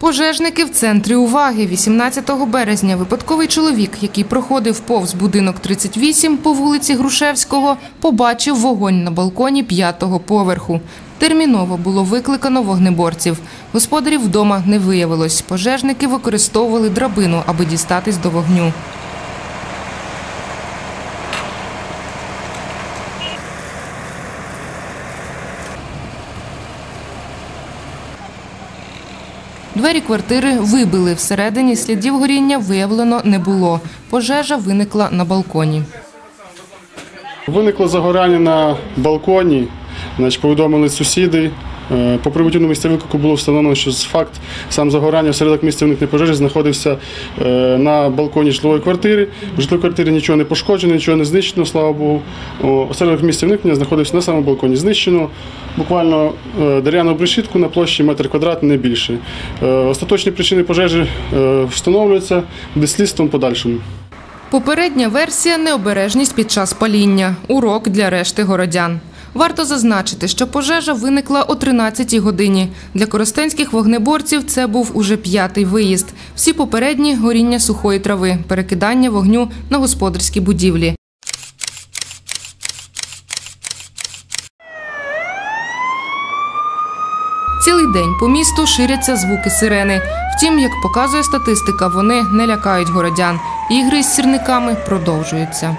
Пожежники в центрі уваги 18 березня. Випадковий чоловік, який проходив повз будинок 38 по вулиці Грушевського, побачив вогонь на балконі п'ятого поверху. Терміново було викликано вогнеборців. Господарів вдома не виявилось. Пожежники використовували драбину, аби дістатись до вогню. Двері квартири вибили. Всередині слідів горіння виявлено не було. Пожежа виникла на балконі. Виникло загорання на балконі, значить, повідомили сусіди. Е, По прибуттю на місце виклику було встановлено, що факт сам загорання осередок місця виникнення пожежі знаходився е, на балконі житлової квартири. В житловій квартирі нічого не пошкоджено, нічого не знищено, слава Богу. Осередок місця виникнення знаходився на самому балконі. Знищено буквально е, дерев'яну брешітку на площі метр квадратний, не більше. Остаточні причини пожежі встановлюються буде слідством подальшому. Попередня версія необережність під час паління. Урок для решти городян. Варто зазначити, що пожежа виникла о 13-й годині. Для коростенських вогнеборців це був уже п'ятий виїзд. Всі попередні горіння сухої трави, перекидання вогню на господарські будівлі. Цілий день по місту ширяться звуки сирени. Втім, як показує статистика, вони не лякають городян. Ігри з сірниками продовжуються.